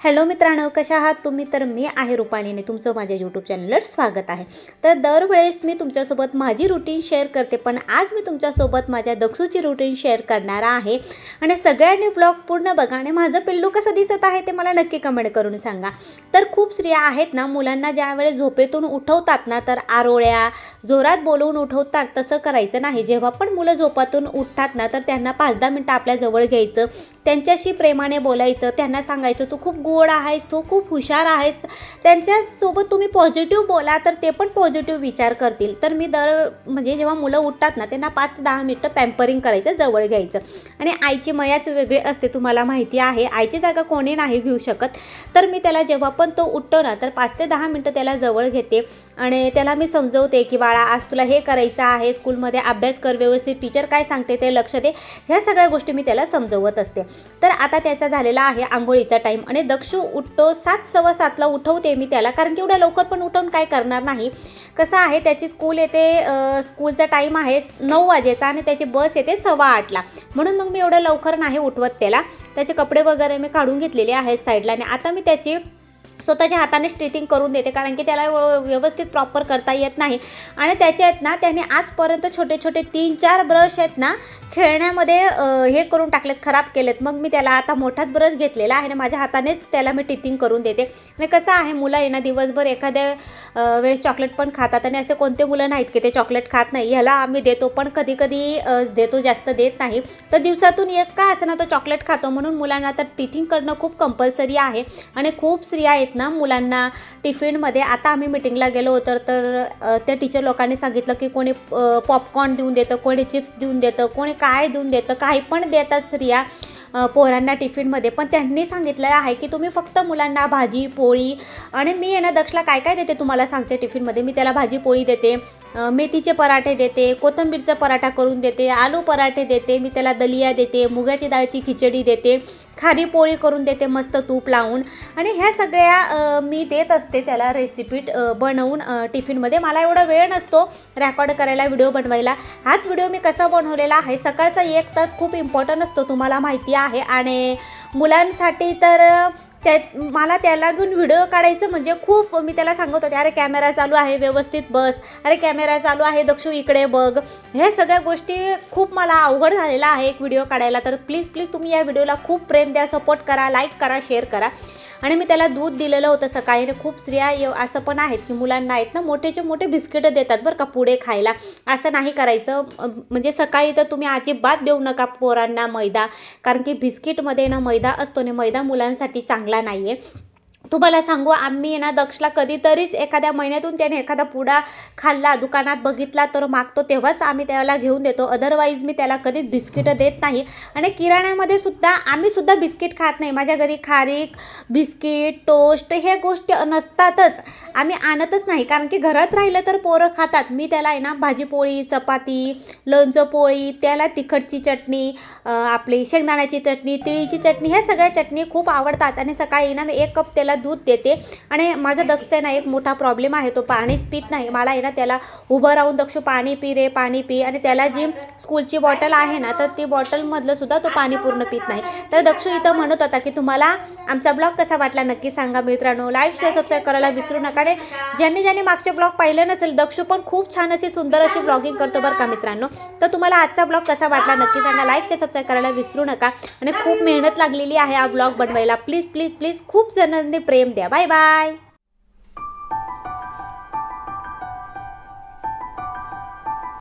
Hello मित्रांनो कशा आहात? तुम्ही तर मी आहे रुपालीने तुमचं माझ्या यूट्यूब चॅनलवर स्वागत आहे. तर दरवेळेस मी तुमच्यासोबत माझी रुटीन शेअर करते पण आज मी तुमच्यासोबत माझ्या दक्षूची रुटीन शेअर करणार आहे. आणि सगळ्यांनी ब्लॉग पूर्ण बघा आणि माझं पिल्लू कसं दिसत आहे ते मला नक्की कमेंट करून सांगा. तर खूप स्त्रिया आहेत ना मुलांना ज्यावेळेस झोपेतून उठवतात ना तर आरोळ्या जोरात बोलवून उठवतात तसं करायचं नाही. जेव्हा पण मुलं झोपातून उठतात ना तर त्यांना पाच दहा मिनटं आपल्या जवळ घ्यायचं त्यांच्याशी प्रेमाने बोलायचं त्यांना सांगायचं तू खूप गोड आहेस तू खूप हुशार आहेस. त्यांच्यासोबत तुम्ही पॉझिटिव्ह बोला तर ते पण पॉझिटिव्ह विचार करतील. तर मी दर म्हणजे जेव्हा मुलं उठतात ना त्यांना पाच ते दहा मिनटं पॅम्परिंग करायचं जवळ घ्यायचं. आणि आईची मयाच वेगळी असते तुम्हाला माहिती आहे. आईची जागा कोणी नाही घेऊ शकत. तर मी त्याला जेव्हा पण तो उठतो ना तर पाच ते दहा मिनटं त्याला जवळ घेते. आणि त्याला मी समजवते की बाळा आज तुला हे करायचं आहे. स्कूलमध्ये अभ्यास कर व्यवस्थित. टीचर काय सांगते ते लक्ष दे. ह्या सगळ्या गोष्टी मी त्याला समजवत असते. तर आता त्याचा झालेला आहे आंघोळीचा टाईम आणि दक्षू उठतो सात सव्वा सातला उठवते मी त्याला. कारण की एवढ्या लवकर पण उठवून काय करणार नाही. कसं आहे त्याची स्कूल येते स्कूलचा टाईम आहे नऊ वाजेचा आणि त्याची बस येते सव्वा आठला. म्हणून मग मी एवढं लवकर नाही उठवत त्याला. त्याचे कपडे वगैरे मी काढून घेतलेले आहेत साईडला आणि आता मी त्याची स्वतःच्या हाताने स्ट्रेटिंग करून देते कारण की त्याला व्यव- व्यवस्थित प्रॉपर करता येत नाही. आणि त्याचे आहेत ना त्याने आजपर्यंत छोटे छोटे तीन चार ब्रश आहेत ना खेळण्यामध्ये हे करून टाकलेत खराब केलेत. मग मी त्याला आता मोठाच ब्रश घेतलेला आहे आणि माझ्या हातानेच त्याला मी टिपिंग करून देते. आणि कसं आहे मुलं आहे ना दिवसभर एखाद्या वेळेस चॉकलेट पण खातात आणि असे कोणते मुलं नाहीत की ते चॉकलेट खात नाही. ह्याला आम्ही देतो पण कधी कधी देतो जास्त देत नाही. तर दिवसातून एक का असं ना तो चॉकलेट खातो म्हणून मुलांना तर टिथिंग करणं खूप कंपल्सरी आहे. आणि खूप स्त्रिया आहेत ना मुलांना टिफिनमध्ये. आता आम्ही मिटिंगला गेलो होतो तर त्या टीचर लोकांनी सांगितलं की कोणी पॉपकॉर्न देऊन देतं कोणी चिप्स देऊन देतं कोणी काय देऊन देतं काही पण देतात स्त्रिया पोहरांना पोरांना टिफिनमध्ये. पण त्यांनी सांगितलं आहे की तुम्ही फक्त मुलांना भाजी पोळी आणि मी आहे ना दक्षला काय काय देते तुम्हाला सांगते टिफिनमध्ये. मी त्याला भाजी पोळी देते मेथीचे पराठे देते कोथिंबीरचा पराठा करून देते आलू पराठे देते मी त्याला दलिया देते मुगाची डाळची खिचडी देते खारी पोळी करून देते मस्त तूप लावून. आणि ह्या सगळ्या मी देत असते त्याला रेसिपी बनवून टिफिनमध्ये. मला एवढा वेळ नसतो रेकॉर्ड करायला व्हिडिओ बनवायला. हाच व्हिडिओ मी कसा बनवलेला आहे सकाळचा एक तास खूप इम्पॉर्टंट असतो तुम्हाला माहिती आहे. आणि मुलांसाठी तर त्या मला त्याला घेऊन व्हिडिओ काढायचं म्हणजे खूप मी त्याला सांगत होते अरे कॅमेरा चालू आहे व्यवस्थित बस. अरे कॅमेरा चालू आहे दक्षू इकडे बघ. ह्या सगळ्या गोष्टी खूप मला अवघड झालेला आहे एक व्हिडिओ काढायला. तर प्लीज प्लीज तुम्ही या व्हिडिओला खूप प्रेम द्या सपोर्ट करा लाईक करा शेअर करा. आणि मी त्याला दूध दिलेलं होतं सकाळी आणि खूप स्त्रिया येव- असं पण आहेत की मुलांना आहेत ना मोठेचे मोठे बिस्किटं देतात बरं का पुढे खायला. असं नाही करायचं. म्हणजे सकाळी तर तुम्ही अजिबात देऊ नका पोरांना मैदा कारण की बिस्किटमध्ये ना मैदा असतो आणि मैदा मुलांसाठी चांगला नाही आहे तुम्हाला सांगू आम्ही ना दक्षला कधीतरीच एखाद्या महिन्यातून त्याने एखादा पुडा खाल्ला दुकानात बघितला तर मागतो तेव्हाच आम्ही त्याला घेऊन देतो. अदरवाईज मी त्याला कधीच बिस्किटं देत नाही. आणि किराण्यामध्ये सुद्धा आम्ही सुद्धा बिस्किट खात नाही. माझ्या घरी खारीक बिस्किट टोस्ट हे गोष्टी नसतातच. आम्ही आणतच नाही. कारण की घरात राहिलं तर पोरं खातात. मी त्याला आहे ना भाजीपोळी चपाती लोणचं पोळी त्याला तिखटची चटणी आपली शेंगदाण्याची चटणी तिळीची चटणी ह्या सगळ्या चटणी खूप आवडतात. आणि सकाळी ना मी एक कप त्याला दूध देते. आणि माझा दक्ष आहे ना एक मोठा प्रॉब्लेम आहे. तो पाणीच पित नाही. मला आहे ना त्याला उभं राहून दक्ष पाणी पी रे पाणी पी. आणि त्याला जी स्कूलची बॉटल आहे ना तर ती बॉटलमधलं सुद्धा तो पाणी पूर्ण पित नाही. तर दक्ष इथं म्हणत होता की तुम्हाला आमचा ब्लॉग कसा वाटला नक्की सांगा मित्रांनो. लाईक शेअर सबस्क्राईब करायला विसरू नका. आणि ज्यांनी ज्यांनी मागचे ब्लॉग पाहिले नसेल दक्ष पण खूप छान अशी सुंदर अशी ब्लॉगिंग करतो बरं का मित्रांनो. तर तुम्हाला आजचा ब्लॉग कसा वाटला नक्की सांगा. लाईक शेअर सबस्क्राईब करायला विसरू नका. आणि खूप मेहनत लागलेली आहे हा ब्लॉग बनवायला. प्लीज प्लीज प्लीज खूप जणांनी प्रेम द्या बाय बाय